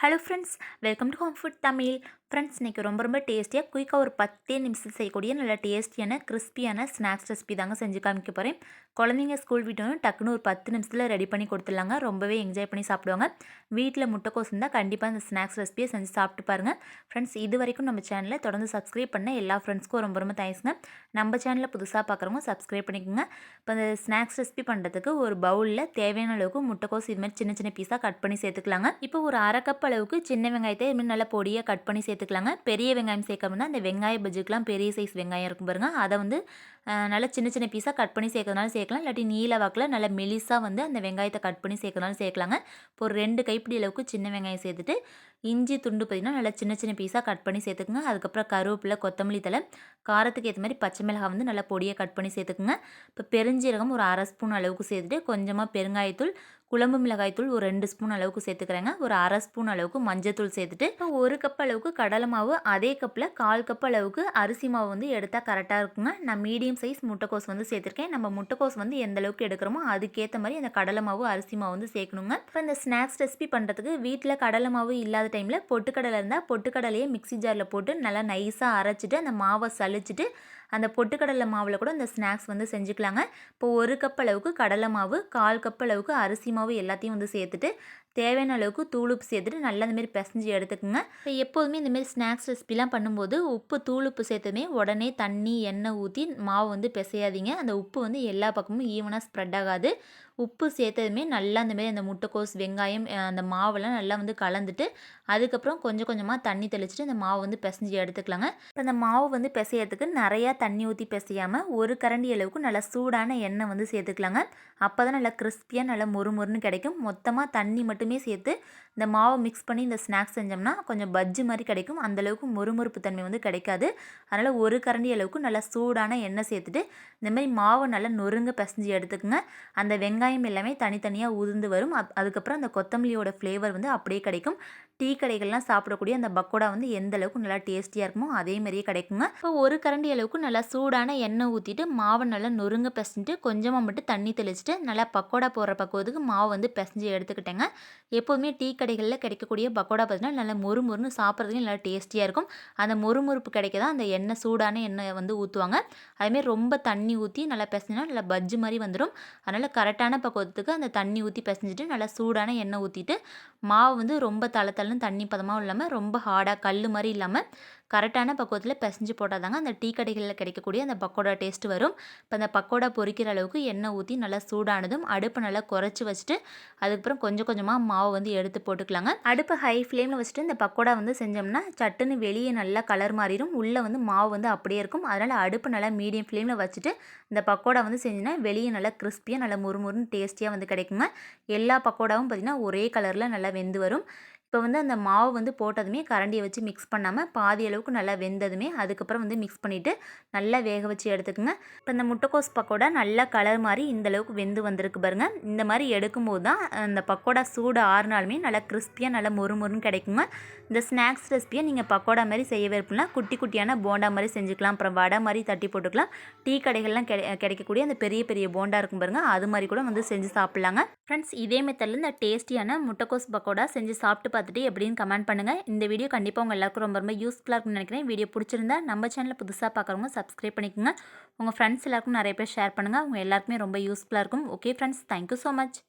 hello friends welcome to home food Tamil friends இன்றைக்கி ரொம்ப ரொம்ப டேஸ்டியாக குயிக்காக ஒரு பத்தே நிமிஷம் செய்யக்கூடிய நல்ல டேஸ்டியான கிறிஸ்பியான ஸ்நாக்ஸ் ரெசிபி தாங்க செஞ்சு காமிக்க போகிறேன் குழந்தைங்க ஸ்கூல் விட்டோன்னு டக்குன்னு ஒரு பத்து நிமிஷத்தில் ரெடி பண்ணி கொடுத்துடலாங்க. ரொம்பவே என்ஜாய் பண்ணி சாப்பிடுவாங்க. வீட்டில் முட்டைக்கோஸ் இருந்தால் கண்டிப்பாக இந்த ஸ்நாக்ஸ் ரெசிபியை செஞ்சு சாப்பிட்டு பாருங்கள் ஃப்ரெண்ட்ஸ் இது வரைக்கும் நம்ம சேனலில் தொடர்ந்து சப்ஸ்கிரைப் பண்ண எல்லா ஃப்ரெண்ட்ஸ்க்கும் ரொம்ப ரொம்ப தேங்க்ஸுங்க. நம்ம சேனலில் புதுசாக பார்க்குறவங்க சப்ஸ்கிரைப் பண்ணிக்கோங்க. இப்போ அந்த ஸ்நாக்ஸ் ரெசிபி பண்ணுறதுக்கு ஒரு பவுலில் தேவையான அளவுக்கு முட்டைக்கோஸ் இது மாதிரி சின்ன சின்ன பீஸாக கட் பண்ணி சேர்த்துக்கலாங்க. இப்போ ஒரு அரை கப் அளவுக்கு சின்ன வெங்காயத்தை இது மாதிரி நல்லா பொடியாக கட் பண்ணி சேர்த்து சேர்த்துக்கலாங்க பெரிய வெங்காயம் சேர்க்கணும்னா அந்த வெங்காய பஜ்ஜிக்கெலாம் பெரிய சைஸ் வெங்காயம் இருக்கும் பாருங்கள் அதை வந்து நல்லா சின்ன சின்ன பீஸாக கட் பண்ணி சேர்க்கறதுனாலும் சேர்க்கலாம். இல்லாட்டி நீல வாக்கில் நல்லா மெலிசாக வந்து அந்த வெங்காயத்தை கட் பண்ணி சேர்க்கறதுனாலும் சேர்க்கலாங்க. இப்போ ஒரு ரெண்டு கைப்பிடி அளவுக்கு சின்ன வெங்காயம் சேர்த்துட்டு இஞ்சி துண்டு பார்த்திங்கன்னா நல்லா சின்ன சின்ன பீஸாக கட் பண்ணி சேர்த்துக்குங்க. அதுக்கப்புறம் கருவேப்பிலை கொத்தமல்லி தலை காரத்துக்கு ஏற்ற மாதிரி பச்சை மிளகாய் வந்து நல்லா பொடியாக கட் பண்ணி சேர்த்துக்குங்க. இப்போ பெருஞ்சீரகம் ஒரு அரை ஸ்பூன் அளவுக்கு சேர்த்துட்டு கொஞ்சமாக பெருங்காயத்தூள் குழம்பு மிளகாய்த்தூள் ஒரு ரெண்டு ஸ்பூன் அளவுக்கு சேர்த்துக்கிறேங்க. ஒரு அரை ஸ்பூன் அளவுக்கு மஞ்சத்தூள் சேர்த்துட்டு இப்போ ஒரு கப் அளவுக்கு கடலை மாவு அதே கப்பில் கால் கப் அளவுக்கு அரிசி மாவு வந்து எடுத்தால் கரெக்டாக இருக்குங்க. நான் மீடியம் சைஸ் முட்டைக்கோஸ் வந்து சேர்த்துருக்கேன். நம்ம முட்டைக்கோஸ் வந்து எந்த அளவுக்கு எடுக்கிறோமோ அதுக்கேற்ற மாதிரி அந்த கடலை மாவு அரிசி மாவு வந்து சேர்க்கணுங்க. இப்போ இந்த ஸ்நாக்ஸ் ரெசிபி பண்ணுறதுக்கு வீட்டில் கடலை மாவு இல்லாத டைமில் பொட்டுக்கடலை இருந்தால் பொட்டுக்கடலையே மிக்சி ஜாரில் போட்டு நல்லா நைஸாக அரைச்சிட்டு அந்த மாவை சளிச்சிட்டு அந்த பொட்டுக்கடலை மாவில் கூட இந்த ஸ்நாக்ஸ் வந்து செஞ்சுக்கலாங்க. இப்போ ஒரு கப் அளவுக்கு கடலை மாவு கால் கப் அளவுக்கு அரிசி மாவு எல்லாத்தையும் வந்து சேர்த்துட்டு தேவையான அளவுக்கு தூளுப்பு சேர்த்துட்டு நல்லா இந்தமாரி பிசைஞ்சு எடுத்துக்கோங்க. இப்போ எப்போதுமே இந்தமாரி ஸ்நாக்ஸ் ரெசிபிலாம் பண்ணும்போது உப்பு தூளுப்பு சேர்த்துமே உடனே தண்ணி எண்ணெய் ஊற்றி மாவு வந்து பிசையாதீங்க. அந்த உப்பு வந்து எல்லா பக்கமும் ஈவனாக ஸ்ப்ரெட் ஆகாது. உப்பு சேர்த்ததுமே நல்லா அந்தமாரி அந்த முட்டைக்கோஸ் வெங்காயம் அந்த மாவெல்லாம் நல்லா வந்து கலந்துட்டு அதுக்கப்புறம் கொஞ்சம் கொஞ்சமாக தண்ணி தெளிச்சுட்டு இந்த மாவு வந்து பிசைஞ்சு எடுத்துக்கலாங்க. இப்போ அந்த மாவு வந்து பிசையறதுக்கு நிறையா தண்ணி ஊற்றி பிசையாமல் ஒரு கரண்டி அளவுக்கு நல்லா சூடான எண்ணெய் வந்து சேர்த்துக்கலாங்க. அப்போ தான் நல்லா கிறிஸ்பியாக நல்லா மொறுமொறுன்னு கிடைக்கும். மொத்தமாக தண்ணி மட்டுமே சேர்த்து இந்த மாவை மிக்ஸ் பண்ணி இந்த ஸ்நாக்ஸ் செஞ்சோம்னா கொஞ்சம் பஜ்ஜு மாதிரி கிடைக்கும். அந்தளவுக்கு மொறுமொறுப்பு தன்மை வந்து கிடைக்காது. அதனால் ஒரு கரண்டி அளவுக்கு நல்லா சூடான எண்ணெய் சேர்த்துட்டு இந்த மாதிரி மாவை நல்லா நொறுங்க பிசைஞ்சு எடுத்துக்கோங்க. அந்த வெங்காயம் எல்லாமே தனித்தனியாக உதிர்ந்து வரும். அதுக்கப்புறம் அந்த கொத்தமல்லியோட ஃப்ளேவர் வந்து அப்படியே கிடைக்கும். டீ கடைகள்லாம் சாப்பிடக்கூடிய அந்த பக்கோடா வந்து எந்த அளவுக்கு நல்லா டேஸ்டியாக இருக்குமோ அதே மாதிரியே கிடைக்குங்க. இப்போ ஒரு கரண்டி அளவுக்கு நல்லா சூடான எண்ணெய் ஊற்றிட்டு மாவை நல்லா நொறுங்க பிசைஞ்சிட்டு கொஞ்சமாக மட்டும் தண்ணி தெளிச்சுட்டு நல்லா பக்கோடா போடுற பக்குவத்துக்கு மாவு வந்து பிசைஞ்சு எடுத்துக்கிட்டேங்க. எப்போதுமே டீ கடைகளில் கிடைக்கக்கூடிய பக்கோடா பார்த்தீங்கன்னா நல்லா மொறு மொறுன்னு சாப்பிட்றதுக்கு நல்லா டேஸ்டியாக இருக்கும். அந்த மொறுமொறுப்பு கிடைக்க தான் அந்த எண்ணெய் சூடான எண்ணெய் வந்து ஊற்றுவாங்க அதுமாரி ரொம்ப தண்ணி ஊற்றி நல்லா பிசைஞ்சினா நல்லா பஜ்ஜு மாதிரி வந்துடும் அதனால் கரெக்டான பக்குவத்துக்கு அந்த தண்ணி ஊற்றி பிசைஞ்சிட்டு நல்லா சூடான எண்ணெய் ஊற்றிட்டு மாவு வந்து ரொம்ப தள தள்ளுன்னு தண்ணி பதமாகவும் இல்லாமல் ரொம்ப ஹார்டாக கல் மாதிரி இல்லாமல் கரெக்டான பக்குவத்தில் பிசைஞ்சு போட்டால் தாங்க அந்த டீ கடைகளில் கிடைக்கக்கூடிய அந்த பக்கோடா டேஸ்ட் வரும். இப்போ அந்த பக்கோடா பொறிக்கிற அளவுக்கு எண்ணெய் ஊற்றி நல்லா சூடானதும் அடுப்பை நல்லா குறைச்சி வச்சுட்டு அதுக்கப்புறம் கொஞ்சம் கொஞ்சமாக மாவு வந்து எடுத்து போட்டுக்கலாங்க. அடுப்பு ஹை ஃப்ளேமில் வச்சுட்டு இந்த பக்கோடா வந்து செஞ்சோம்னா சட்டுன்னு வெளியே நல்லா கலர் மாறிடும். உள்ளே வந்து மாவு வந்து அப்படியே இருக்கும். அதனால் அடுப்பு நல்லா மீடியம் ஃப்ளேமில் வச்சுட்டு இந்த பக்கோடா வந்து செஞ்சுன்னா வெளியே நல்லா கிறிஸ்பியாக நல்லா முறுமுறுன்னு டேஸ்டியாக வந்து கிடைக்குங்க. எல்லா பக்கோடாவும் பார்த்திங்கன்னா ஒரே கலரில் நல்லா வெந்து வரும். இப்போ வந்து அந்த மாவு வந்து போட்டதுமே கரண்டியை வச்சு மிக்ஸ் பண்ணாமல் பாதி அளவுக்கு நல்லா வெந்ததுமே அதுக்கப்புறம் வந்து மிக்ஸ் பண்ணிவிட்டு நல்லா வேக வச்சு எடுத்துக்கோங்க. இப்போ இந்த முட்டைக்கோஸ் பக்கோடா நல்லா கலர் மாதிரி இந்த அளவுக்கு வெந்து வந்திருக்கு பாருங்கள் இந்த மாதிரி எடுக்கும்போது தான் அந்த பக்கோடா சூடு ஆறுனாலுமே நல்லா கிறிஸ்பியாக நல்லா மொறு மொறுன்னு கிடைக்குங்க. இந்த ஸ்நாக்ஸ் ரெசிபியை நீங்கள் பக்கோடா மாதிரி செய்ய விருப்பம்னா குட்டி குட்டியான போண்டா மாதிரி செஞ்சுக்கலாம். அப்புறம் வடை மாதிரி தட்டி போட்டுக்கலாம். டீ கடைகள்லாம் கிடை கிடைக்கக்கூடிய அந்த பெரிய பெரிய போண்டா இருக்கும் பாருங்கள் அது மாதிரி கூட வந்து செஞ்சு சாப்பிட்லாங்க. ஃப்ரெண்ட்ஸ் இதே மெத்தடில் இந்த டேஸ்டியான முட்டைக்கோஸ் பக்கோடா செஞ்சு சாப்பிட்டு பார்த்துட்டு எப்படின்னு கமெண்ட் பண்ணுங்கள் இந்த வீடியோ கண்டிப்பாக உங்கள் எல்லாருக்கும் ரொம்ப ரொம்ப யூஸ்ஃபுல்லாக இருக்கும்னு நினைக்கிறேன். வீடியோ பிடிச்சிருந்தா நம்ம சேனலில் புதுசாக பார்க்குறவங்க சப்ஸ்கிரைப் பண்ணிக்கோங்க. உங்கள் ஃப்ரெண்ட்ஸ் எல்லாருக்கும் நிறைய பேர் ஷேர் பண்ணுங்கள் அவங்க எல்லாருக்குமே ரொம்ப யூஸ்ஃபுல்லாக இருக்கும். Okay friends thank you so much